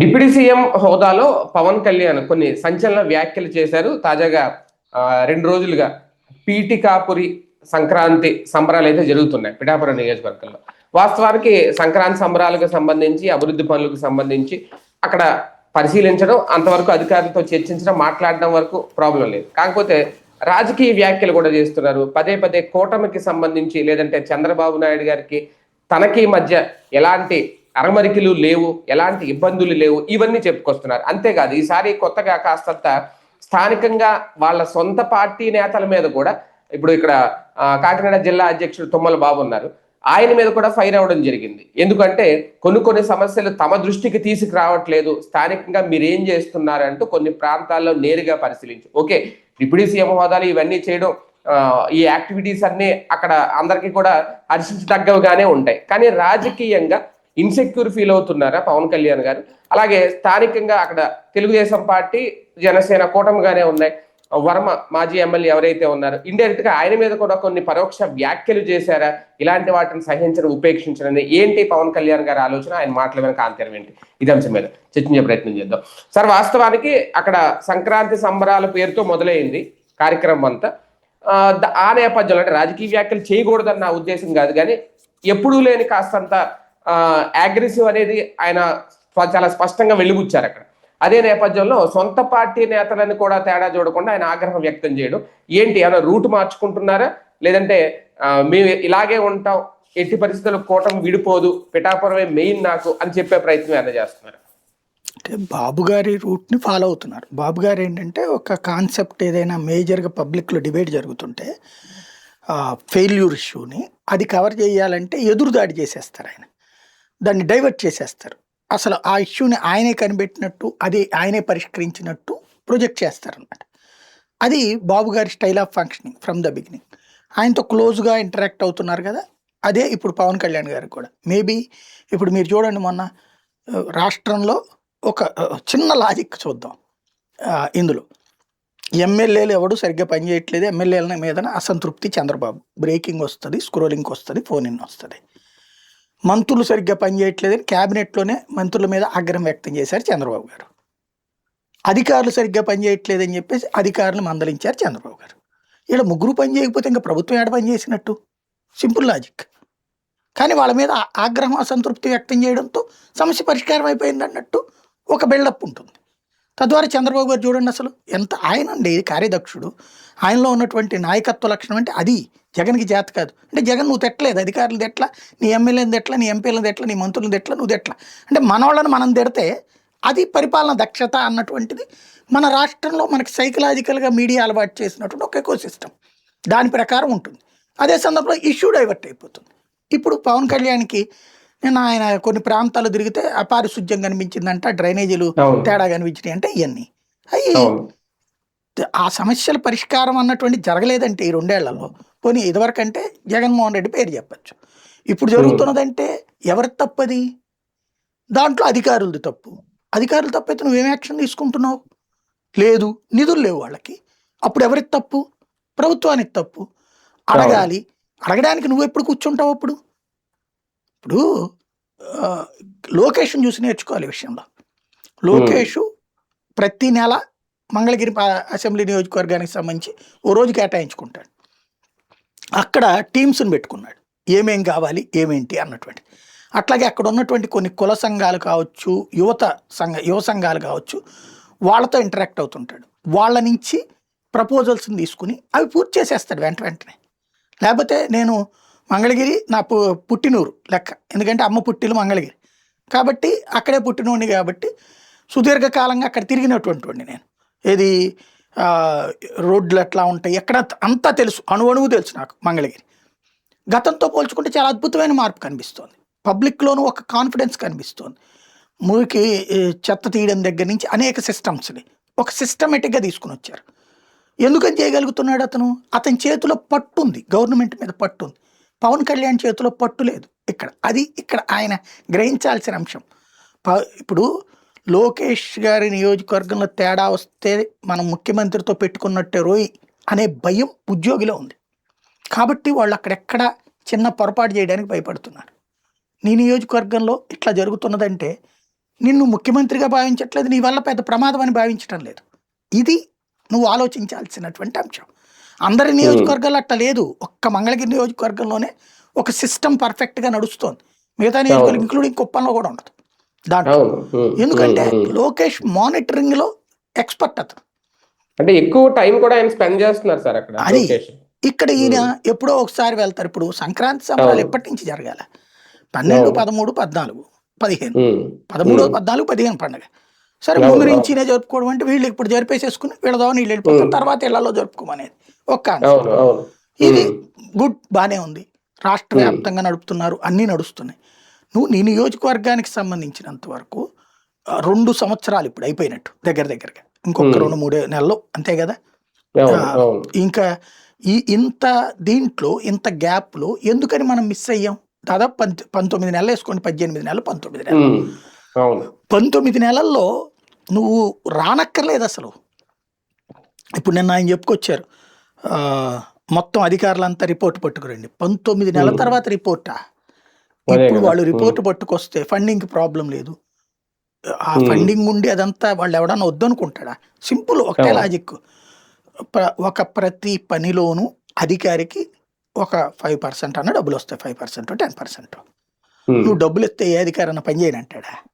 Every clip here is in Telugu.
డిప్యూటీ సీఎం హోదాలో పవన్ కళ్యాణ్ కొన్ని సంచలన వ్యాఖ్యలు చేశారు. తాజాగా రెండు రోజులుగా పీటికాపురి సంక్రాంతి సంబరాలు అయితే జరుగుతున్నాయి పిఠాపురం నియోజకవర్గంలో. వాస్తవానికి సంక్రాంతి సంబరాలకు సంబంధించి అభివృద్ధి పనులకు సంబంధించి అక్కడ పరిశీలించడం అంతవరకు అధికారులతో చర్చించడం మాట్లాడడం వరకు ప్రాబ్లం లేదు. కాకపోతే రాజకీయ వ్యాఖ్యలు కూడా చేస్తున్నారు. పదే పదే కూటమికి సంబంధించి లేదంటే చంద్రబాబు నాయుడు గారికి తనకి మధ్య ఎలాంటి అరమరికలు లేవు ఎలాంటి ఇబ్బందులు లేవు ఇవన్నీ చెప్పుకొస్తున్నారు. అంతేకాదు ఈసారి కొత్తగా కాస్తంత స్థానికంగా వాళ్ళ సొంత పార్టీ నేతల మీద కూడా ఇప్పుడు ఇక్కడ కాకినాడ జిల్లా అధ్యక్షుడు తుమ్మల బాబు ఉన్నారు. ఆయన మీద కూడా ఫైర్ అవ్వడం జరిగింది. ఎందుకంటే కొన్ని కొన్ని సమస్యలు తమ దృష్టికి తీసుకురావట్లేదు. స్థానికంగా మీరేం చేస్తున్నారంటూ కొన్ని ప్రాంతాల్లో నేరుగా పరిశీలించు ఓకే డిప్యూటీ సీఎం హోదాలు ఇవన్నీ చేయడం ఈ యాక్టివిటీస్ అన్ని అక్కడ అందరికీ కూడా హర్షించదగ్గవగానే ఉంటాయి. కానీ రాజకీయంగా ఇన్సెక్యూర్ ఫీల్ అవుతున్నారా పవన్ కళ్యాణ్ గారు? అలాగే స్థానికంగా అక్కడ తెలుగుదేశం పార్టీ జనసేన కూటమిగానే ఉన్నాయి. వర్మ మాజీ ఎమ్మెల్యే ఎవరైతే ఉన్నారో ఇండైరెక్ట్గా ఆయన మీద కూడా కొన్ని పరోక్ష వ్యాఖ్యలు చేశారా? ఇలాంటి వాటిని సహించడం ఉపేక్షించడం ఏంటి పవన్ కళ్యాణ్ గారి ఆలోచన? ఆయన మాటల వెనక ఆంతర్యం ఏంటి? ఇది అంశం మీద చర్చించే ప్రయత్నం చేద్దాం. సార్ వాస్తవానికి అక్కడ సంక్రాంతి సంబరాల పేరుతో మొదలైంది కార్యక్రమం అంతా. ఆ, ద- ఆ నేపథ్యంలో అంటే రాజకీయ వ్యాఖ్యలు చేయకూడదన్న నా ఉద్దేశం కాదు కానీ ఎప్పుడూ లేని కాస్తంత అగ్రెసివ్ అనేది ఆయన చాలా స్పష్టంగా వెలుగుచ్చారు అక్కడ. అదే నేపథ్యంలో సొంత పార్టీ నేతలను కూడా తేడా చూడకుండా ఆయన ఆగ్రహం వ్యక్తం చేయడం. ఏంటి? ఏమైనా రూట్ మార్చుకుంటున్నారా? లేదంటే మేము ఇలాగే ఉంటాం ఎట్టి పరిస్థితుల్లో కూటమి విడిపోదు పిఠాపురమే మెయిన్ నాకు అని చెప్పే ప్రయత్నం ఏమైనా చేస్తున్నారు? అంటే బాబు గారి రూట్ని ఫాలో అవుతున్నారు. బాబు గారు ఏంటంటే ఒక కాన్సెప్ట్ ఏదైనా మేజర్గా పబ్లిక్లో డిబేట్ జరుగుతుంటే ఫెయిల్యూర్ ఇష్యూని అది కవర్ చేయాలంటే ఎదురుదాడి చేసేస్తారు ఆయన. దాన్ని డైవర్ట్ చేసేస్తారు. అసలు ఆ ఇష్యూని ఆయనే కనిపెట్టినట్టు అది ఆయనే పరిష్కరించినట్టు ప్రొజెక్ట్ చేస్తారనమాట అది బాబు గారి style of functioning from the beginning ఆయనతో క్లోజ్గా ఇంటరాక్ట్ అవుతున్నారు కదా అదే ఇప్పుడు పవన్ కళ్యాణ్ గారికి కూడా. మేబీ ఇప్పుడు మీరు చూడండి మొన్న రాష్ట్రంలో ఒక చిన్న లాజిక్ చూద్దాం. ఇందులో. ఎమ్మెల్యేలు ఎవడు సరిగ్గా పనిచేయట్లేదు ఎమ్మెల్యేల మీద అసంతృప్తి చంద్రబాబు. బ్రేకింగ్ వస్తుంది స్క్రోలింగ్ వస్తుంది ఫోన్ ఇన్ వస్తుంది. మంత్రులు సరిగ్గా పనిచేయట్లేదని క్యాబినెట్లోనే మంత్రుల మీద ఆగ్రహం వ్యక్తం చేశారు చంద్రబాబు గారు. అధికారులు సరిగ్గా పనిచేయట్లేదని చెప్పేసి అధికారులు మందలించారు చంద్రబాబు గారు. ఇలా ముగ్గురు పని చేయకపోతే ఇంకా ప్రభుత్వం ఏడ పని చేసినట్టు? Simple logic. కానీ వాళ్ళ మీద ఆగ్రహం అసంతృప్తి వ్యక్తం చేయడంతో సమస్య పరిష్కారం అయిపోయింది అన్నట్టు ఒక బిల్డప్ ఉంటుంది. తద్వారా చంద్రబాబు గారు చూడండి అసలు ఎంత ఆయన అండి కార్యదక్షుడు. ఆయనలో ఉన్నటువంటి నాయకత్వ లక్షణం అంటే అది. జగన్కి జాత కాదు. అంటే జగన్ నువ్వు తెట్టలేదు. అధికారులు తెట్లా నీ ఎమ్మెల్యేని తెట్లా నీ ఎంపీలను తెట్లా నీ మంత్రులను తెట్లా నువ్వు తెట్లా అంటే మనోళ్ళని మనం తిడితే అది పరిపాలన దక్షత అన్నటువంటిది మన రాష్ట్రంలో మనకి సైకలాజికల్గా మీడియా అలవాటు చేసినటువంటి ఒక ఎకో సిస్టమ్ దాని ప్రకారం ఉంటుంది. అదే సందర్భంలో ఇష్యూ డైవర్ట్ అయిపోతుంది. ఇప్పుడు పవన్ కళ్యాణ్కి నేను ఆయన కొన్ని ప్రాంతాలు తిరిగితే అపారిశుద్ధ్యం కనిపించిందంట డ్రైనేజీలు. తేడా కనిపించినాయి అంటే ఇవన్నీ అవి అవును. ఆ సమస్యల పరిష్కారం అన్నటువంటి జరగలేదంటే ఈ రెండేళ్ళలో. పోనీ ఇదివరకు అంటే జగన్మోహన్ రెడ్డి పేరు చెప్పచ్చు. ఇప్పుడు జరుగుతున్నదంటే ఎవరి తప్పది? దాంట్లో అధికారులది తప్పు. అధికారులు తప్పైతే నువ్వేం యాక్షన్ తీసుకుంటున్నావు? లేదు. నిధులు లేవు వాళ్ళకి. అప్పుడు ఎవరికి తప్పు? ప్రభుత్వానికి తప్పు. అడగాలి. అడగడానికి నువ్వు ఎప్పుడు కూర్చుంటావు అప్పుడు? ఇప్పుడు లోకేష్ని చూసి నేర్చుకోవాలి విషయంలో. లోకేష్ ప్రతి నెల మంగళగిరి అసెంబ్లీ నియోజకవర్గానికి సంబంధించి ఓ రోజు కేటాయించుకుంటాడు. అక్కడ టీమ్స్ని పెట్టుకున్నాడు. ఏమేం కావాలి ఏమేంటి అన్నటువంటి. అట్లాగే అక్కడ ఉన్నటువంటి కొన్ని కుల సంఘాలు కావచ్చు యువత సంఘ యువ సంఘాలు కావచ్చు వాళ్ళతో ఇంటరాక్ట్ అవుతుంటాడు. వాళ్ళ నుంచి ప్రపోజల్స్ని తీసుకుని అవి పూర్తి చేసేస్తాడు వెంట వెంటనే. లేకపోతే నేను మంగళగిరి నా పు పుట్టినూరు లెక్క. ఎందుకంటే అమ్మ పుట్టిలు మంగళగిరి. కాబట్టి అక్కడే పుట్టినోడిని కాబట్టి సుదీర్ఘకాలంగా అక్కడ తిరిగినటువంటి నేను. ఏది రోడ్లు ఎట్లా ఉంటాయి ఎక్కడ అంతా తెలుసు అణువణువు తెలుసు నాకు మంగళగిరి. గతంతో పోల్చుకుంటే చాలా అద్భుతమైన మార్పు కనిపిస్తోంది. పబ్లిక్లోనూ ఒక కాన్ఫిడెన్స్ కనిపిస్తోంది. మురికి చెత్త తీయడం దగ్గర నుంచి అనేక సిస్టమ్స్ని ఒక సిస్టమేటిక్గా తీసుకుని వచ్చారు. ఎందుకని చేయగలుగుతున్నాడు అతను? అతని చేతిలో పట్టు ఉంది గవర్నమెంట్ మీద పట్టు ఉంది. పవన్ కళ్యాణ్ చేతిలో పట్టు లేదు. ఇక్కడ అది ఇక్కడ ఆయన గ్రహించాల్సిన అంశం. ప- ఇప్పుడు లోకేష్ గారి నియోజకవర్గంలో తేడా వస్తే మనం ముఖ్యమంత్రితో పెట్టుకున్నట్టే రోయ్ అనే భయం ఉద్యోగిలో ఉంది. కాబట్టి వాళ్ళు అక్కడెక్కడ చిన్న పొరపాటు చేయడానికి భయపడుతున్నారు. నీ నియోజకవర్గంలో ఇట్లా జరుగుతున్నదంటే నిన్ను ముఖ్యమంత్రిగా భావించట్లేదు నీ వల్ల పెద్ద ప్రమాదం అని భావించటం లేదు. ఇది నువ్వు ఆలోచించాల్సినటువంటి అంశం. అందరి నియోజకవర్గాలు అట్లా లేదు. ఒక్క మంగళగిరి నియోజకవర్గంలోనే ఒక సిస్టమ్ పర్ఫెక్ట్గా నడుస్తోంది. మిగతా నియోజకవర్గం ఇంక్లూడింగ్ కుప్పంలో కూడా ఉండదు. దాంట్లో. ఎందుకంటే. లోకేష్ మానిటరింగ్లో ఎక్స్పర్ట్ అతను. అంటే ఎక్కువ టైం కూడా ఆయన స్పెండ్ చేస్తున్నారు సార్ అక్కడ అది. ఇక్కడ ఈయన ఎప్పుడో ఒకసారి వెళ్తారు. ఇప్పుడు సంక్రాంతి సంబరాలు. ఎప్పటి నుంచి జరగాల? పన్నెండు. పదమూడు పద్నాలుగు పదిహేను. పదమూడు. పద్నాలుగు పదిహేను పండుగ. సరే ముందు. నుంచినే జరుపుకోవడం అంటే వీళ్ళు ఇప్పుడు జరిపేసేసుకుని వీళ్ళదో నీళ్ళు వెళ్ళిపోతారు. తర్వాత ఇళ్ళలో జరుపుకోమనేది. ఒక్క ఇది గుడ్ బానే ఉంది. రాష్ట్ర. వ్యాప్తంగా నడుపుతున్నారు. అన్నీ నడుస్తున్నాయి. నువ్వు నీ నియోజకవర్గానికి సంబంధించినంత వరకు రెండు సంవత్సరాలు ఇప్పుడు అయిపోయినట్టు దగ్గర దగ్గరగా. ఇంకొక. రెండు మూడే నెలలు అంతే కదా? ఇంకా ఈ ఇంత దీంట్లో ఇంత గ్యాప్లో ఎందుకని మనం మిస్ అయ్యాం? దాదాపు పంత పంతొమ్మిది నెలలు వేసుకోండి పద్దెనిమిది నెలలు పంతొమ్మిది నెలలు. పంతొమ్మిది నెలల్లో నువ్వు రానక్కర్లేదు అసలు. ఇప్పుడు నిన్న ఆయన చెప్పుకొచ్చారు. మొత్తం అధికారులంతా రిపోర్ట్ పట్టుకురండి. పంతొమ్మిది నెలల. తర్వాత రిపోర్టా? ఇప్పుడు. వాళ్ళు రిపోర్ట్ పట్టుకొస్తే ఫండింగ్ ప్రాబ్లం లేదు. ఆ. ఫండింగ్ ఉండి అదంతా వాళ్ళు ఎవడన్నా వద్దనుకుంటాడా? సింపుల్ ఒకటే. లాజిక్. ఒక ప్రతి పనిలోనూ అధికారికి ఒక ఫైవ్ పర్సెంట్ అన్న డబ్బులు వస్తాయి. Five percent ten percent. నువ్వు డబ్బులు ఇస్తే ఏ అధికారి అన్న పని చేయని అంటాడా ఉమ్,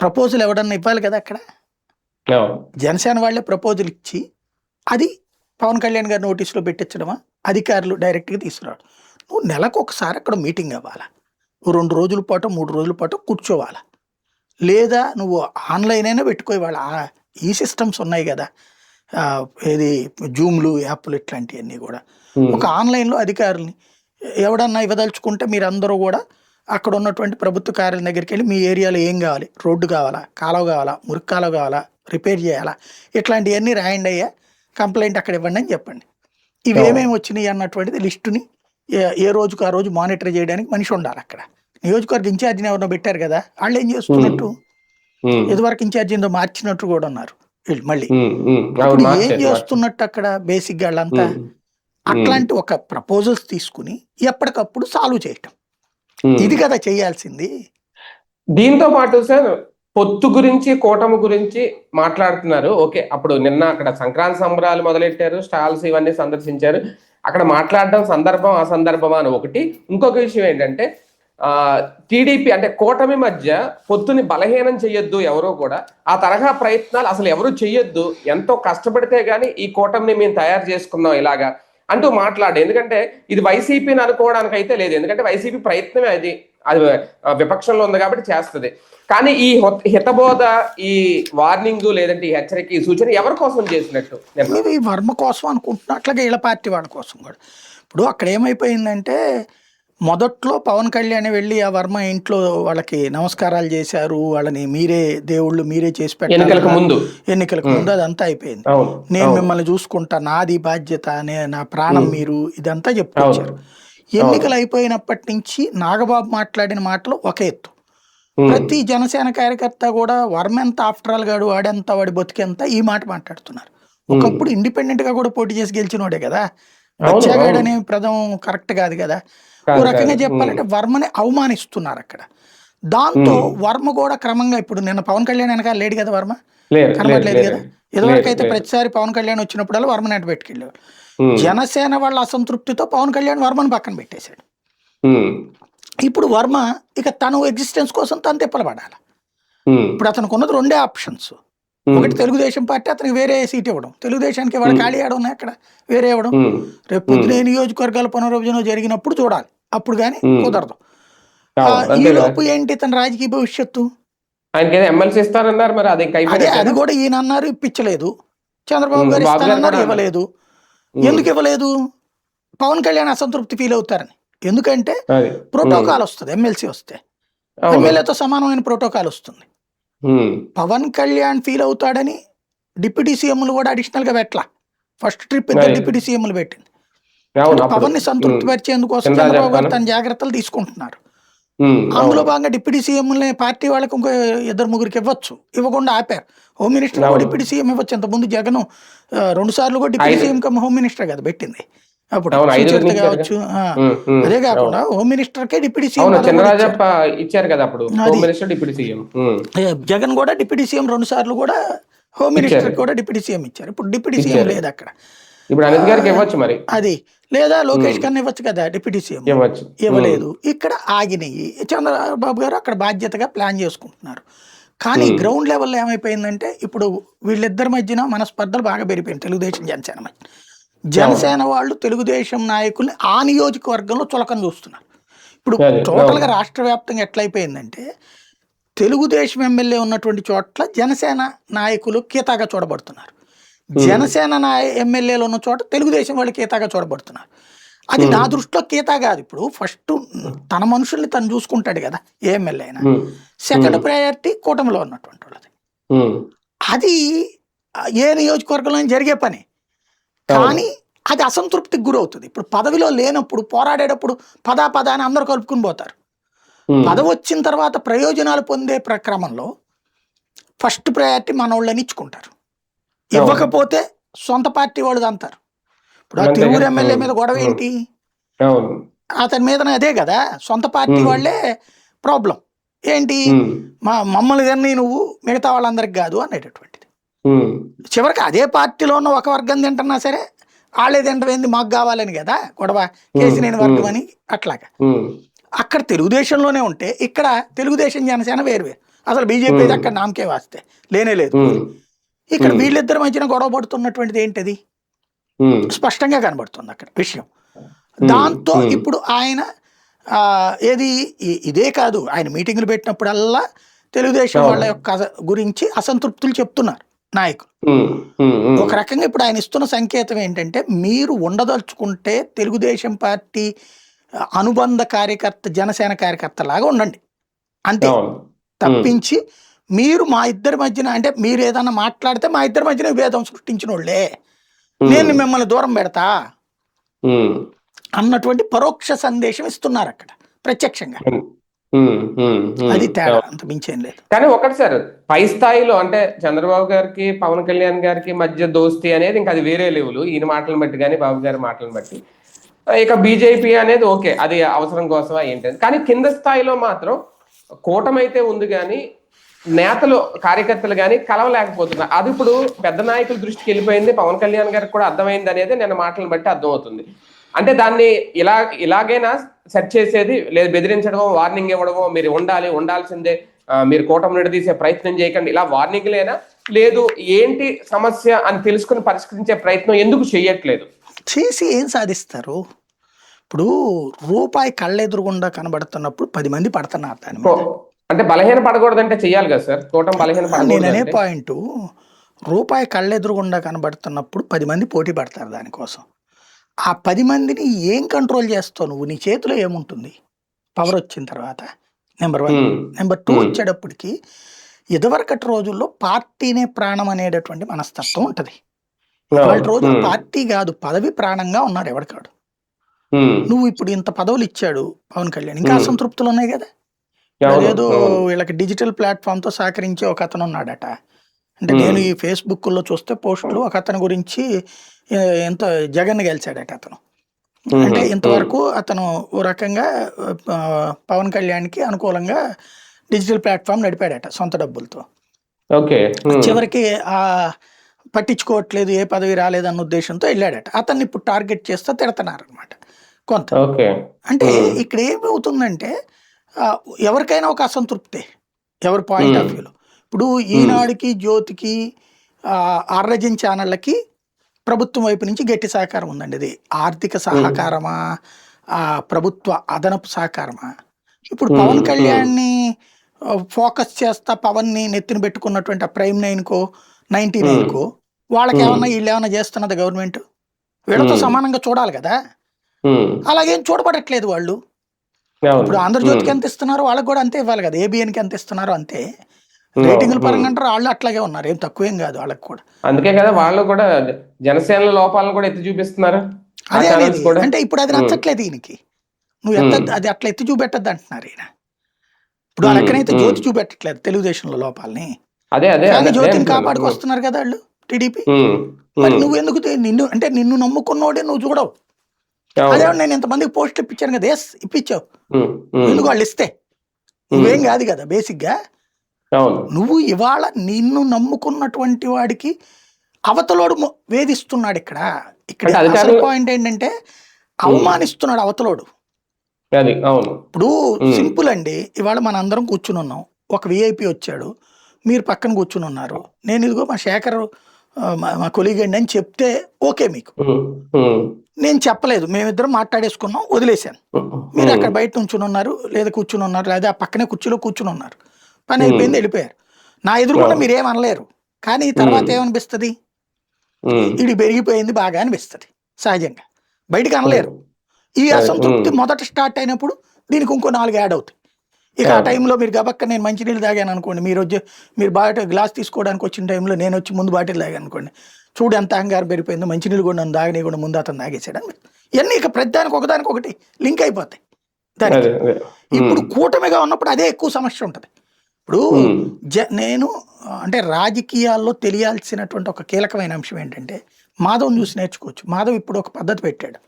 ప్రపోజల్ ఎవడన్నా ఇవ్వాలి కదా అక్కడ? జనసేన వాళ్ళే ప్రపోజల్ ఇచ్చి అది పవన్ కళ్యాణ్ గారి నోటీసులో పెట్టించడమా? అధికారులు డైరెక్ట్గా తీసుకురావడం. నువ్వు నెలకు ఒకసారి అక్కడ మీటింగ్ అవ్వాలా? ఓ రెండు రోజుల పాటు మూడు రోజుల పాటు కూర్చోవాలా? లేదా నువ్వు ఆన్లైన్ అయినా పెట్టుకోవాలి ఈ సిస్టమ్స్ ఉన్నాయి కదా. ఏది జూమ్లు యాప్లు ఇట్లాంటివన్నీ కూడా. ఒక ఆన్లైన్లో అధికారుల్ని ఎవడన్నా ఇవ్వదలుచుకుంటే మీరు అందరూ కూడా అక్కడ ఉన్నటువంటి ప్రభుత్వ కార్యాలయం దగ్గరికి వెళ్ళి మీ ఏరియాలో ఏం కావాలి? రోడ్డు కావాలా? కాలువ కావాలా? మురికి కాలువ కావాలా? రిపేర్ చేయాలా? ఇట్లాంటివన్నీ రాయండి అయ్యా. కంప్లైంట్ అక్కడ ఇవ్వండి అని చెప్పండి. ఇవి. ఏమేమి వచ్చినాయి అన్నటువంటిది లిస్టుని ఏ- ఏ రోజుకు ఆ రోజు మానిటర్ చేయడానికి మనిషి ఉండాలి అక్కడ. నియోజకవర్గ ఇన్ఛార్జిని ఎవరినో పెట్టారు కదా వాళ్ళు ఏం చేస్తున్నట్టు? ఇదివరకు ఇన్ఛార్జి ఏందో మార్చినట్టు కూడా ఉన్నారు వీళ్ళు మళ్ళీ. ఇప్పుడు ఏం చేస్తున్నట్టు అక్కడ బేసిక్ వాళ్ళంతా? అట్లాంటి ఒక ప్రపోజల్స్ తీసుకుని ఎప్పటికప్పుడు సాల్వ్ చేయటం. ఇది కదా చేయాల్సింది. దీంతో పాటు సార్ పొత్తు గురించి కూటమి గురించి మాట్లాడుతున్నారు. ఓకే అప్పుడు నిన్న అక్కడ సంక్రాంతి సంబరాలు మొదలెట్టారు స్టాల్స్ ఇవన్నీ సందర్శించారు. అక్కడ మాట్లాడడం సందర్భం ఆ సందర్భం అని ఒకటి. ఇంకొక విషయం ఏంటంటే ఆ టీడీపీ అంటే కూటమి మధ్య పొత్తుని బలహీనం చేయొద్దు ఎవరో కూడా. ఆ తరహా ప్రయత్నాలు అసలు ఎవరు చెయ్యొద్దు. ఎంతో కష్టపడితే గానీ ఈ కూటమిని మేము తయారు చేసుకుందాం ఇలాగా. అంటూ మాట్లాడు. ఎందుకంటే ఇది వైసీపీని అనుకోవడానికి అయితే లేదు. ఎందుకంటే వైసీపీ ప్రయత్నమే అది. అది విపక్షంలో ఉంది కాబట్టి చేస్తుంది. కానీ ఈ హితబోధ ఈ వార్నింగ్ లేదంటే ఈ హెచ్చరిక ఈ సూచన ఎవరి కోసం చేసినట్టు? ఈ వర్మ కోసం అనుకుంటున్నా. అట్లాగే ఇళ్ళ పార్టీ వాళ్ళ కోసం కూడా. ఇప్పుడు అక్కడ ఏమైపోయిందంటే మొదట్లో పవన్ కళ్యాణ్ వెళ్ళి ఆ వర్మ ఇంట్లో వాళ్ళకి నమస్కారాలు చేశారు. వాళ్ళని మీరే దేవుళ్ళు మీరే చేసి ఎన్నికలకు పెట్టారు ముందు. ఎన్నికలకు ముందు అదంతా అయిపోయింది. నేను. మిమ్మల్ని చూసుకుంటా నాది బాధ్యత నే నా ప్రాణం. మీరు ఇదంతా చెప్పుకొచ్చారు. ఎన్నికలు అయిపోయినప్పటి నుంచి నాగబాబు మాట్లాడిన మాటలు ఒక ఎత్తు. ప్రతి జనసేన కార్యకర్త కూడా వర్మ ఎంత ఆఫ్టర్ ఆల్ గాడు వాడెంత వాడి బతికెంత ఈ మాట మాట్లాడుతున్నారు. ఒకప్పుడు ఇండిపెండెంట్గా కూడా పోటీ చేసి గెలిచినోడే కదా. అనే పదం కరెక్ట్ కాదు కదా. ఓ రకంగా. చెప్పాలంటే వర్మని అవమానిస్తున్నారు అక్కడ. దాంతో వర్మ కూడా క్రమంగా ఇప్పుడు నిన్న పవన్ కళ్యాణ్ వెనకాల లేడు కదా వర్మ? లేదు, కనబడలేదు లేదు, కదా. ఇదివరకు అయితే. ప్రతిసారి పవన్ కళ్యాణ్ వచ్చినప్పుడల్లా వర్మని అటు పెట్టుకెళ్ళారు ఉమ్, జనసేన వాళ్ళ అసంతృప్తితో పవన్ కళ్యాణ్ వర్మని పక్కన పెట్టేశాడు. ఇప్పుడు వర్మ ఇక తను ఎగ్జిస్టెన్స్ కోసం తను తిప్పలు పడాలి ఉమ్, ఇప్పుడు అతనికి ఉన్నది రెండే ఆప్షన్స్ ఒకటి తెలుగుదేశం పార్టీ అతనికి వేరే సీట్ ఇవ్వడం. తెలుగుదేశానికి వాళ్ళ. ఖాళీ ఆడ ఉన్నాయి అక్కడ వేరే ఇవ్వడం. రేపు పొద్దున నియోజకవర్గాల పునర్విభజన జరిగినప్పుడు చూడాలి. అప్పుడు కానీ. కుదరదు. ఈ. లోపు ఏంటి తన రాజకీయ భవిష్యత్తు? ఆయనకి ఏదో ఎమ్మెల్సీ ఇస్తారన్నారు మరి అది అదే కూడా ఈయన అన్నారు ఇప్పించలేదు. చంద్రబాబు. గారు ఇస్తానన్నారు ఇవ్వలేదు. ఎందుకు ఇవ్వలేదు? పవన్ కళ్యాణ్ అసంతృప్తి ఫీల్ అవుతారని. ఎందుకంటే ప్రోటోకాల్ వస్తుంది ఎమ్మెల్సీ వస్తే. ఎమ్మెల్యేతో సమానమైన ప్రోటోకాల్ వస్తుంది. పవన్ కళ్యాణ్ ఫీల్ అవుతాడని డిప్యూటీ సీఎంలు కూడా అడిషనల్గా పెట్టలా. ఫస్ట్ ట్రిప్ ఇద్దరు. డిప్యూటీ సీఎంలు పెట్టింది. పవన్ని సంతృప్తి పరిచేందుకోసం చంద్రబాబు గారు. తన జాగ్రత్తలు తీసుకుంటున్నారు అందులో. భాగంగా డిప్యూటీ సీఎంలని పార్టీ వాళ్ళకి ఇంకో ఇద్దరు ముగ్గురికి ఇవ్వచ్చు ఇవ్వకుండా ఆపారు హోమ్ మినిస్టర్ కూడా. డిప్యూటీ సీఎం ఇవ్వచ్చు ఇంతకుముందు జగన్ రెండు సార్లు కూడా deputy. CM cum home minister కదా పెట్టింది అప్పుడు. కావచ్చు అదే. కాకుండా హోమ్ మినిస్టర్ కే డిప్యూటీ సీఎం ఇచ్చారు. కదా అప్పుడు డిప్యూటీ సీఎం జగన్ కూడా డిప్యూటీ సీఎం రెండు సార్లు కూడా హోమ్ మినిస్టర్. కూడా డిప్యూటీ సీఎం ఇచ్చారు ఇప్పుడు డిప్యూటీ సీఎం. లేదు అక్కడ ఇప్పుడు అనిత్ గారికి ఇవ్వచ్చు మరి అది లేదా లోకేష్ కన్నా ఇవ్వచ్చు కదా డిప్యూటీ సీఎం ఇవ్వలేదు. ఇక్కడ ఆగినాయి. చంద్రబాబు గారు అక్కడ బాధ్యతగా ప్లాన్ చేసుకుంటున్నారు. కానీ. గ్రౌండ్ లెవెల్లో ఏమైపోయిందంటే ఇప్పుడు వీళ్ళిద్దరి మధ్యన మన స్పర్ధలు బాగా పెరిగిపోయింది తెలుగుదేశం జనసేన మధ్య జనసేన వాళ్ళు తెలుగుదేశం నాయకుల్ని ఆ నియోజకవర్గంలో చులకన చూస్తున్నారు. ఇప్పుడు టోటల్గా. రాష్ట్ర వ్యాప్తంగా ఎట్లయిపోయిందంటే తెలుగుదేశం ఎమ్మెల్యే ఉన్నటువంటి చోట్ల జనసేన నాయకులు కీతాగా చూడబడుతున్నారు. జనసేన నాయ ఎమ్మెల్యేలు ఉన్న చోట తెలుగుదేశం వాళ్ళు కీతాగా చూడబడుతున్నారు. అది నా దృష్టిలో కీతా కాదు ఇప్పుడు. ఫస్ట్ తన మనుషుల్ని తను చూసుకుంటాడు కదా ఏ ఎమ్మెల్యే అయినా. సెకండ్ ప్రయారిటీ కూటమిలో ఉన్నటువంటి వాళ్ళది. అది ఏ నియోజకవర్గంలో జరిగే పని. కానీ అది అసంతృప్తికి గురవుతుంది. ఇప్పుడు పదవిలో లేనప్పుడు పోరాడేటప్పుడు పదా పదా అని అందరూ కలుపుకుని పోతారు. పదవి వచ్చిన తర్వాత ప్రయోజనాలు పొందే ప్రక్రమంలో ఫస్ట్ ప్రయారిటీ మన వాళ్ళని ఇచ్చుకుంటారు. ఇవ్వకపోతే సొంత పార్టీ వాళ్ళు అంటారు ఇప్పుడు ఆ తిరువురు కదా. ఎమ్మెల్యే మీద గొడవ. ఏంటి? అతని మీద అదే కదా. సొంత పార్టీ. వాళ్ళే ప్రాబ్లం. ఏంటి? మా మమ్మల్ని కానీ నువ్వు మిగతా వాళ్ళందరికి కాదు అనేటటువంటిది. చివరికి అదే పార్టీలో ఉన్న ఒక వర్గం తింటున్నా సరే వాళ్ళే తింటమైంది మాకు కావాలని కదా గొడవ. కేసినేని వర్గం అని అట్లాగా. అక్కడ తెలుగుదేశంలోనే ఉంటే ఇక్కడ తెలుగుదేశం జనసేన వేరు వేరు అసలు బీజేపీ Hmm. అక్కడ నామకే వాస్తే. లేనే లేదు. ఇక్కడ. వీళ్ళిద్దరి మధ్యన గొడవ పడుతున్నటువంటిది ఏంటిది? స్పష్టంగా కనబడుతుంది అక్కడ విషయం. దాంతో. ఇప్పుడు ఆయన ఏది? ఇదే కాదు. ఆయన మీటింగులు పెట్టినప్పుడల్లా తెలుగుదేశం. వాళ్ళ యొక్క గురించి అసంతృప్తులు చెప్తున్నారు నాయకులు. ఒక రకంగా ఇప్పుడు ఆయన ఇస్తున్న సంకేతం ఏంటంటే మీరు ఉండదలుచుకుంటే తెలుగుదేశం పార్టీ అనుబంధ కార్యకర్త జనసేన కార్యకర్త లాగా ఉండండి. అంతే. తప్పించి మీరు మా ఇద్దరి మధ్యన అంటే మీరు ఏదన్నా మాట్లాడితే మా ఇద్దరి మధ్యన విభేదం సృష్టించిన వాళ్ళే నేను మిమ్మల్ని దూరం పెడతా? అన్నటువంటి పరోక్ష సందేశం ఇస్తున్నారు అక్కడ ప్రత్యక్షంగా. అది తేడా. అంత మించేం లేదు. కానీ ఒకటి సార్ పై స్థాయిలో అంటే చంద్రబాబు గారికి పవన్ కళ్యాణ్ గారికి మధ్య దోస్తి అనేది ఇంకా అది వేరే లెవెల్ ఈయన మాటలను బట్టి కానీ బాబు గారి మాటలను బట్టి. ఇక బీజేపీ అనేది ఓకే అది అవసరం కోసమా ఏంటంటే కానీ కింద స్థాయిలో మాత్రం కూటమి అయితే ఉంది కానీ నేతలు కార్యకర్తలు కానీ కలవలేకపోతున్నారు. అది ఇప్పుడు పెద్ద నాయకుల దృష్టికి వెళ్ళిపోయింది. పవన్ కళ్యాణ్ గారికి కూడా అర్థమైంది అనేది నేను మాటలను బట్టి అర్థమవుతుంది. అంటే దాన్ని ఇలా ఇలాగైనా సెట్ చేసేది లేదు బెదిరించడమో వార్నింగ్ ఇవ్వడమో మీరు ఉండాలి ఉండాల్సిందే మీరు కూటమి నిడదీసే ప్రయత్నం చేయకండి ఇలా వార్నింగ్లేనా? లేదు ఏంటి సమస్య అని తెలుసుకుని పరిష్కరించే ప్రయత్నం ఎందుకు చేయట్లేదు? చేసి ఏం సాధిస్తారు? ఇప్పుడు రూపాయి కళ్ళెదురుగుండా కనబడుతున్నప్పుడు పది మంది పడుతున్నారు దాని అంటే బలహీన పడకూడదంటే చెయ్యాలి కదా సార్? కూటమి బలహీన నేను అనే పాయింట్. రూపాయి కళ్ళెదురుగుండా కనబడుతున్నప్పుడు పది మంది పోటీ పడతారు దానికోసం. ఆ పది మందిని ఏం కంట్రోల్ చేస్తావు నువ్వు? నీ చేతిలో ఏముంటుంది? పవర్ వచ్చిన తర్వాత. Number one number two Hmm. వచ్చేటప్పటికి ఇదివరకటి రోజుల్లో పార్టీనే ప్రాణం అనేటటువంటి మనస్తత్వం ఉంటది. వాళ్ళ రోజులు పార్టీ కాదు పదవి ప్రాణంగా ఉన్నాడు ఎవరికాడు నువ్వు ఇప్పుడు ఇంత పదవులు ఇచ్చాడు పవన్ కళ్యాణ్. ఇంకా Hmm. అసంతృప్తులు ఉన్నాయి కదా? అదేదో వీళ్ళకి డిజిటల్ ప్లాట్ఫామ్తో సహకరించే ఒక అతను ఉన్నాడట. అంటే. నేను ఈ ఫేస్బుక్లో చూస్తే పోస్టులు ఒక అతని గురించి ఎంత జగన్ గెలిచాడట అతను. అంటే ఇంతవరకు అతను ఓ రకంగా పవన్ కళ్యాణ్కి అనుకూలంగా డిజిటల్ ప్లాట్ఫామ్ నడిపాడట సొంత డబ్బులతో. ఓకే. చివరికి ఆ పట్టించుకోవట్లేదు ఏ పదవి రాలేదన్న ఉద్దేశంతో వెళ్ళాడట. అతన్ని ఇప్పుడు టార్గెట్ చేస్తే తిడుతున్నారు అనమాట కొంత అంటే. ఇక్కడ ఏమవుతుందంటే ఎవరికైనా ఒక అసంతృప్తే ఎవరి పాయింట్ ఆఫ్ Hmm. వ్యూలో ఇప్పుడు ఈనాడుకి జ్యోతికి ఆర్రజన్ ఛానళ్ళకి ప్రభుత్వం వైపు నుంచి గట్టి సహకారం ఉందండి ఇది ఆర్థిక సహకారమా ఆ ప్రభుత్వ అదనపు సహకారమా ఇప్పుడు Hmm. పవన్ Hmm. కళ్యాణ్ని ఫోకస్ చేస్తా పవన్ని నెత్తిన పెట్టుకున్నటువంటి ఆ ప్రైమ్ నైన్ కో నైన్టీ నైన్ కో వాళ్ళకి Hmm. ఏమన్నా వీళ్ళు ఏమన్నా చేస్తున్నది గవర్నమెంట్ వీళ్ళతో Hmm. సమానంగా చూడాలి కదా అలాగేం చూడబడట్లేదు వాళ్ళు. ఇప్పుడు ఆంధ్రజ్యోతికి ఎంత ఇస్తున్నారో? వాళ్ళకి కూడా అంతే ఇవ్వాలి కదా. ఏబిఎన్కి ఎంత ఇస్తున్నారో అంతే. రేటింగ్ల పరంగా. అంటారు వాళ్ళు అట్లాగే ఉన్నారు. ఏం తక్కువేం కాదు వాళ్ళకి కూడా. అందుకే కదా వాళ్ళు కూడా జనసేన లోపాలను కూడా ఎత్తి చూపిస్తున్నారు? అదే అనేది అంటే ఇప్పుడు అది. నచ్చట్లేదు ఈయనకి నువ్వు ఎంత. అది అట్లా ఎత్తి చూపెట్టద్దు అంటున్నారు ఈయన. ఇప్పుడు లెక్కనైతే ఉమ్. జ్యోతి చూపెట్టట్లేదు తెలుగుదేశంలో లోపాలని. అదే అదే జ్యోతిని అంటున్నాను. కాపాడుకు వస్తున్నారు కదా వాళ్ళు టీడీపీ. మరి నువ్వు ఎందుకు నిన్ను అంటే నిన్ను నమ్ముకున్నోడే నువ్వు చూడవు. అదే నేను ఇంతమందికి పోస్టులు ఇప్పించాను కదా ఎస్ ఇప్పించావు. ఎందుకు వాళ్ళు ఇస్తే. నువ్వేం కాదు కదా బేసిక్గా అవును. నువ్వు ఇవాళ నిన్ను నమ్ముకున్నటువంటి వాడికి అవతలోడు వేధిస్తున్నాడు ఇక్కడ. ఇక్కడ అసలు పాయింట్ ఏంటంటే అవమానిస్తున్నాడు అవతలోడు. ఇప్పుడు. సింపుల్ అండి ఇవాళ మన అందరం కూర్చుని ఉన్నాం. ఒక విఐపి వచ్చాడు. మీరు పక్కన కూర్చుని ఉన్నారు. నేను ఇదిగో మా శేఖర్ మా- కొలీగ్ అండి అని చెప్తే ఓకే మీకు. నేను చెప్పలేదు మేమిద్దరం మాట్లాడేసుకున్నాం వదిలేశాను. మీరు అక్కడ బయట నుంచుని ఉన్నారు లేదా కూర్చుని ఉన్నారు లేదా ఆ పక్కనే కుర్చీలో కూర్చుని ఉన్నారు. పని అయిపోయింది వెళ్ళిపోయారు. నా ఎదురుకుండా. మీరేం అనలేరు కానీ తర్వాత. ఏమనిపిస్తుంది? ఇది పెరిగిపోయింది బాగా అనిపిస్తుంది సహజంగా. బయటికి అనలేరు. ఈ అసంతృప్తి. మొదట స్టార్ట్ అయినప్పుడు దీనికి ఇంకో నాలుగు యాడ్ అవుతాయి. ఇక ఆ. టైంలో మీరు గబక్క నేను మంచినీళ్ళు తాగాను అనుకోండి. మీరు వచ్చి మీరు బాట గ్లాస్ తీసుకోవడానికి వచ్చిన టైంలో నేను వచ్చి ముందు బాటిల్ తాగాను అనుకోండి. చూడు ఎంత అహంగారం పెరిగిపోయిందో మంచినీళ్ళు కూడా నన్ను తాగని కూడా ముందు అతను తాగేసాడు అని. ఇవన్నీ ఇక ప్రతిదానికి ఒకదానికి ఒకటి లింక్ అయిపోతాయి. దానికి. ఇప్పుడు కూటమిగా ఉన్నప్పుడు అదే ఎక్కువ సమస్య ఉంటుంది. ఇప్పుడు జ నేను అంటే రాజకీయాల్లో తెలియాల్సినటువంటి ఒక కీలకమైన అంశం ఏంటంటే మాధవ్ చూసి నేర్చుకోవచ్చు. మాధవ్ ఇప్పుడు ఒక పద్ధతి పెట్టాడు.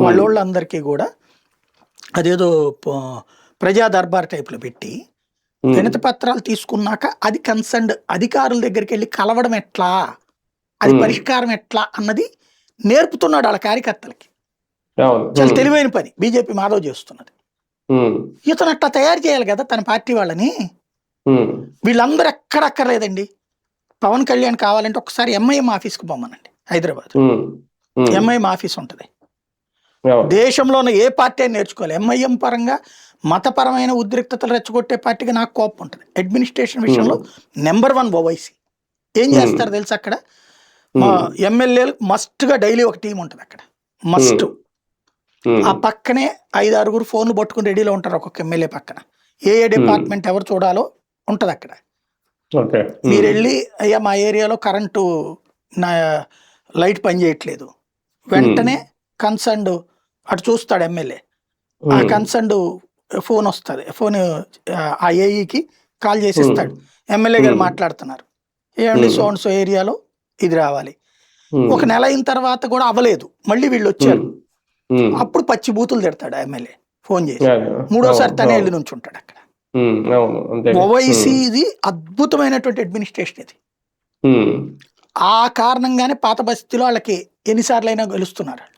వాళ్ళోళ్ళందరికీ కూడా అదేదో ప్రజా దర్బార్ టైప్లో పెట్టి వినతి పత్రాలు తీసుకున్నాక అది కన్సర్న్డ్ అధికారుల దగ్గరికి వెళ్ళి కలవడం ఎట్లా? అది. పరిష్కారం ఎట్లా అన్నది నేర్పుతున్నాడు వాళ్ళ కార్యకర్తలకి. చాలా తెలివైన పని. బీజేపీ మాధవ్ చేస్తున్నది. ఇతను అట్లా తయారు చేయాలి కదా తన పార్టీ వాళ్ళని? వీళ్ళందరూ ఎక్కడ అక్కర్లేదండి. పవన్ కళ్యాణ్ కావాలంటే ఒకసారి ఎంఐఎం ఆఫీస్కి పోమనండి హైదరాబాద్. ఎంఐఎం ఆఫీస్ ఉంటుంది. అవును. దేశంలో ఉన్న ఏ పార్టీ అని నేర్చుకోవాలి. ఎంఐఎం పరంగా మతపరమైన ఉద్రిక్తతలు రెచ్చగొట్టే పార్టీకి నాకు కోపం ఉంటుంది. అడ్మినిస్ట్రేషన్ విషయంలో నెంబర్ వన్ ఓవైసీ. ఏం చేస్తారు తెలుసు అక్కడ? మా ఎమ్మెల్యేలు మస్ట్గా డైలీ ఒక టీం ఉంటుంది అక్కడ. మస్ట్ ఆ పక్కనే ఐదు ఆరుగురు ఫోన్లు పట్టుకుని రెడీలో ఉంటారు ఒక్కొక్క ఎమ్మెల్యే పక్కన. ఏ ఏ డిపార్ట్మెంట్ ఎవరు చూడాలో ఉంటుంది అక్కడ. మీరు వెళ్ళి అయ్యా మా ఏరియాలో కరెంటు నా లైట్ పని చేయట్లేదు. వెంటనే కన్సర్న్డ్ అటు చూస్తాడు ఎమ్మెల్యే. ఆ ఉమ్, కన్సర్న్డ్ ఫోన్ వస్తుంది. ఫోన్ ఆ ఏఈకి కాల్ చేసిస్తాడు. ఎమ్మెల్యే గారు Hmm. మాట్లాడుతున్నారు. ఏమండి Hmm. సో అండ్ సో ఏరియాలో ఇది రావాలి. ఒక నెల అయిన తర్వాత కూడా అవ్వలేదు. మళ్ళీ వీళ్ళు వచ్చారు. అప్పుడు పచ్చి బూతులు తిడతాడు ఎమ్మెల్యే ఫోన్ చేసి. మూడోసారి అవును, తనే వెళ్ళి నుంచి ఉంటాడు అక్కడ. ఓవైసీ ఇది అద్భుతమైనటువంటి అడ్మినిస్ట్రేషన్ ఇది. ఆ కారణంగానే పాత బస్తీలో వాళ్ళకి ఎన్నిసార్లు అయినా గెలుస్తున్నారు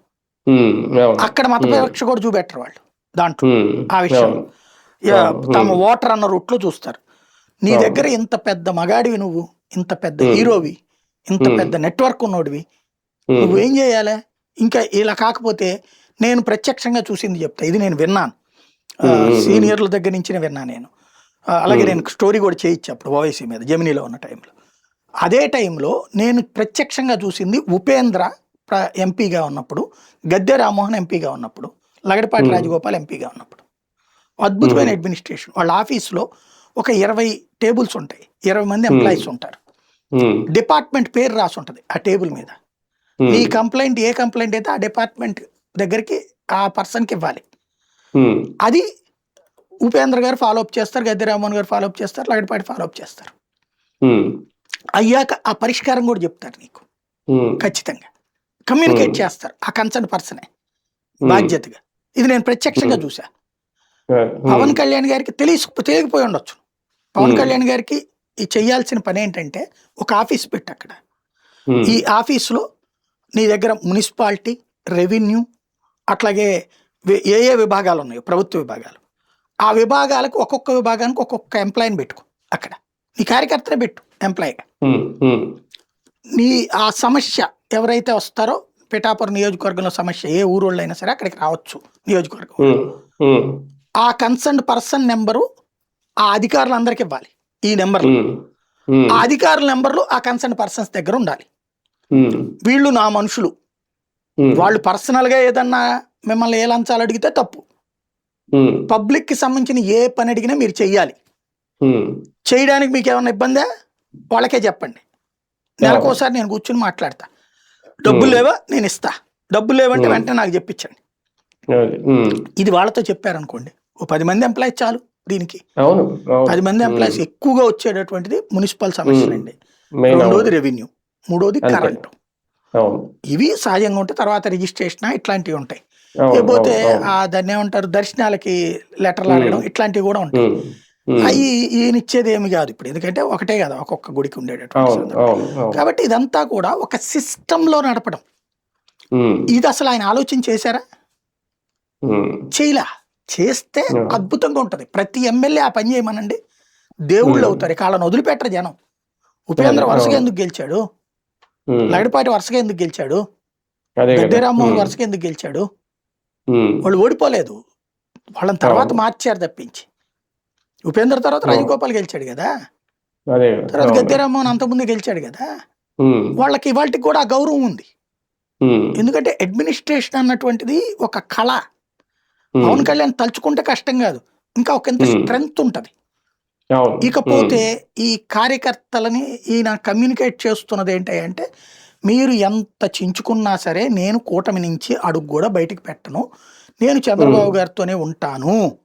అక్కడ మత Hmm. వివక్ష కూడా చూపెట్టరు వాళ్ళు. దాంట్లో ఆ విషయం. తమ. ఓటర్ అన్న రూట్లో చూస్తారు నీ. దగ్గర ఇంత పెద్ద మగాడివి నువ్వు ఇంత పెద్ద. హీరోవి ఇంత. పెద్ద నెట్వర్క్ ఉన్నోడివి నువ్వేం చేయాలి ఇంకా ఇలా కాకపోతే నేను ప్రత్యక్షంగా చూసింది చెప్తా ఇది నేను విన్నాను. సీనియర్ల దగ్గర నుంచి విన్నా నేను అలాగే. నేను స్టోరీ కూడా చేయించా అప్పుడు ఓవైసీ మీద జమినీలో ఉన్న టైంలో అదే టైంలో నేను ప్రత్యక్షంగా చూసింది ఉపేంద్ర ఎంపీగా ఉన్నప్పుడు గద్దె రామ్మోహన్ ఎంపీగా ఉన్నప్పుడు లగడపాటి. రాజగోపాల్ ఎంపీగా ఉన్నప్పుడు. అద్భుతమైన. అడ్మినిస్ట్రేషన్. వాళ్ళ ఆఫీస్లో ఒక ఇరవై టేబుల్స్ ఉంటాయి. ఇరవై మంది ఎంప్లాయీస్ ఉంటారు. డిపార్ట్మెంట్ పేరు రాసి ఉంటుంది ఆ టేబుల్ మీద. నీ కంప్లైంట్ ఏ కంప్లైంట్ అయితే ఆ డిపార్ట్మెంట్ దగ్గరికి ఆ పర్సన్కి ఇవ్వాలి. అది ఉపేంద్ర గారు ఫాలో అప్ చేస్తారు గద్దె రామ్మోహన్ గారు ఫాలో అప్ చేస్తారు లగడపాటి ఫాలో అప్ చేస్తారు. అయ్యాక ఆ పరిష్కారం కూడా చెప్తారు నీకు. ఖచ్చితంగా. కమ్యూనికేట్. చేస్తారు ఆ కన్సర్న్ పర్సనే బాధ్యతగా. ఇది నేను ప్రత్యక్షంగా Hmm. చూసా ఉమ్, పవన్ కళ్యాణ్ గారికి తెలిసి తెలియకపోయి ఉండొచ్చు. పవన్ Hmm. కళ్యాణ్ గారికి ఈ చేయాల్సిన పని ఏంటంటే ఒక ఆఫీస్ పెట్టి అక్కడ. ఈ ఆఫీస్లో నీ దగ్గర మున్సిపాలిటీ రెవెన్యూ అట్లాగే ఏ ఏ విభాగాలు ఉన్నాయో ప్రభుత్వ విభాగాలు. ఆ విభాగాలకు ఒక్కొక్క విభాగానికి ఒక్కొక్క ఎంప్లాయీని పెట్టుకో అక్కడ. నీ కార్యకర్తనే పెట్టు ఎంప్లాయీగా నీ ఆ సమస్య ఎవరైతే వస్తారో పిఠాపురం నియోజకవర్గంలో సమస్య ఏ ఊరోళ్ళు అయినా సరే అక్కడికి రావచ్చు నియోజకవర్గం. ఆ కన్సర్న్ పర్సన్ నెంబరు ఆ అధికారులందరికీ ఇవ్వాలి ఈ నెంబర్ ఉమ్, ఉమ్, ఆ అధికారుల నెంబర్లు ఆ కన్సర్న్ పర్సన్స్ దగ్గర ఉండాలి. వీళ్ళు నా మనుషులు. వాళ్ళు పర్సనల్గా ఏదన్నా మిమ్మల్ని ఏ లంచాలు అడిగితే తప్పు. ఉమ్, పబ్లిక్కి సంబంధించిన ఏ పని అడిగినా మీరు చెయ్యాలి. చేయడానికి మీకు ఏమైనా ఇబ్బందా? వాళ్ళకే చెప్పండి. నెలకోసారి నేను కూర్చుని మాట్లాడతా. డబ్బులు లేవా? నేను ఇస్తా. డబ్బులు లేవంటే. వెంటనే నాకు చెప్పించండి. ఇది వాళ్ళతో చెప్పారనుకోండి. ఓ పది మంది ఎంప్లాయీస్ చాలు దీనికి. పది మంది ఎంప్లాయీస్ ఎక్కువగా వచ్చేటటువంటిది మున్సిపల్ సమస్యలు అండి. రెండోది రెవెన్యూ మూడోది. కరెంటు. ఇవి సహజంగా ఉంటే తర్వాత రిజిస్ట్రేషన్ ఇట్లాంటివి ఉంటాయి. లేకపోతే దాన్ని ఏమంటారు? దర్శనాలకి లెటర్లు అడగడం ఇట్లాంటివి కూడా ఉంటాయి. అవి ఈయన ఇచ్చేది ఏమి కాదు ఇప్పుడు. ఎందుకంటే ఒకటే కదా ఒక్కొక్క గుడికి ఉండేటటువంటి కాబట్టి ఇదంతా కూడా ఒక సిస్టమ్లో నడపడం ఇది అసలు ఆయన ఆలోచన చేశారా? చేయలా. చేస్తే. అద్భుతంగా ఉంటది. ప్రతి ఎమ్మెల్యే ఆ పని చేయమనండి. దేవుళ్ళు. అవుతారు. ఇక వాళ్ళని వదిలిపెట్టరు జనం. ఉపేంద్ర వరుసగా. ఎందుకు గెలిచాడు. లగడపాటి వరుసగా ఎందుకు గెలిచాడు? రామ్మోహన్ ఉమ్, వరుసగా ఎందుకు గెలిచాడు? వాళ్ళు ఓడిపోలేదు. వాళ్ళని తర్వాత. మార్చారు తప్పించి. ఉపేంద్ర తర్వాత. రాజగోపాల్ గెలిచాడు కదా? తర్వాత అవును. గద్దె రామ్మోహన్ అంతకుముందు గెలిచాడు కదా? వాళ్ళకి ఇవాళకి కూడా ఆ గౌరవం ఉంది. ఎందుకంటే అడ్మినిస్ట్రేషన్ అన్నటువంటిది ఒక కళ. పవన్ కళ్యాణ్ తలుచుకుంటే కష్టం కాదు. ఇంకా ఒక ఎంత. స్ట్రెంగ్త్ ఉంటది. ఇకపోతే ఈ కార్యకర్తలని ఈయన కమ్యూనికేట్ చేస్తున్నది ఏంటంటే మీరు ఎంత చించుకున్నా సరే నేను కూటమి నుంచి అడుగు కూడా బయటికి పెట్టను. నేను చంద్రబాబు గారితోనే ఉంటాను.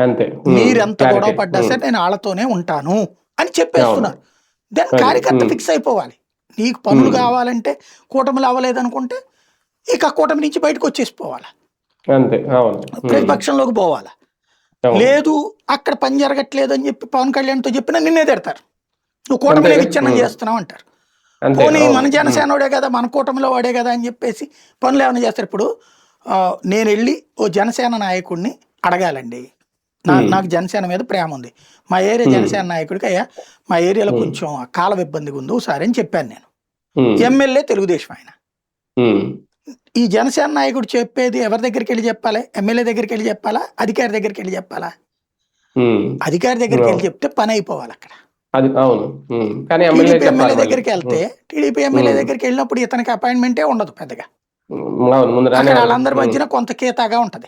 అంతే. మీరెంత. గొడవ పడ్డా సరే నేను వాళ్ళతోనే ఉంటాను అని చెప్పేస్తున్నారు. దెన్ కార్యకర్త. ఫిక్స్ అయిపోవాలి. నీకు పనులు. కావాలంటే కూటమిలు అవ్వలేదనుకుంటే ఇక కూటమి నుంచి బయటకు వచ్చేసిపోవాలి? ప్రతిపక్షంలోకి పోవాలి. లేదు అక్కడ పని జరగట్లేదు అని చెప్పి పవన్ కళ్యాణ్తో చెప్పినా నిన్నే తిడతారు. నువ్వు కూటమిలో అంతేగా? విచ్ఛిన్నం. చేస్తున్నావు అంటారు. పోనీ. మన జనసేనోడే కదా మన కూటమిలో వాడే కదా అని చెప్పేసి పనులు ఏమైనా చేస్తారు? ఇప్పుడు నేను వెళ్ళి ఓ జనసేన నాయకుడిని అడగాలండి. నాకు జనసేన మీద ప్రేమ ఉంది. మా ఏరియా. జనసేన నాయకుడికి అయ్యా మా ఏరియాలో. కొంచెం కాలం ఇబ్బందిగా ఉంది ఒకసారి అని చెప్పాను నేను. ఎమ్మెల్యే తెలుగుదేశం ఆయన. ఈ జనసేన నాయకుడు చెప్పేది ఎవరి దగ్గరికి వెళ్ళి చెప్పాలి? ఎమ్మెల్యే దగ్గరికి వెళ్ళి చెప్పాలా? అధికారి దగ్గరికి వెళ్ళి చెప్పాలా. అధికారి దగ్గరికి వెళ్ళి. చెప్తే పని అయిపోవాలి అక్కడ. అది అవును. కానీ ఎమ్మెల్యే టీడీపీ ఎమ్మెల్యే చెప్పాలి దగ్గరికి. వెళ్తే టీడీపీ ఎమ్మెల్యే. దగ్గరికి వెళ్ళినప్పుడు ఇతనికి అపాయింట్మెంటే ఉండదు పెద్దగా. వాళ్ళందరి మధ్యన కొంత కేతాగా ఉంటది.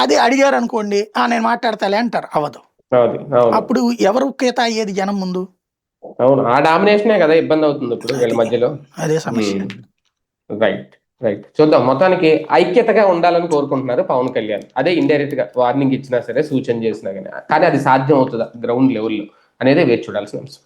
అది అడిగారు అనుకోండి ఆ నేను మాట్లాడతాలే అంటారు. అవదు అప్పుడు ఎవరు కేత అయ్యేది జనం ముందు? అవును ఆ డామినేషనే కదా ఇబ్బంది అవుతుంది ఇప్పుడు వీళ్ళ. మధ్యలో. అదే సమస్య. రైట్ రైట్ చూద్దాం మొత్తానికి ఐక్యతగా ఉండాలని కోరుకుంటున్నారు పవన్ కళ్యాణ్. అదే ఇండైరెక్ట్గా వార్నింగ్ ఇచ్చినా సరే సూచన చేసినా కానీ. కానీ అది సాధ్యం అవుతుందా గ్రౌండ్ లెవెల్లో అనేది వేచి చూడాల్సిన అంశం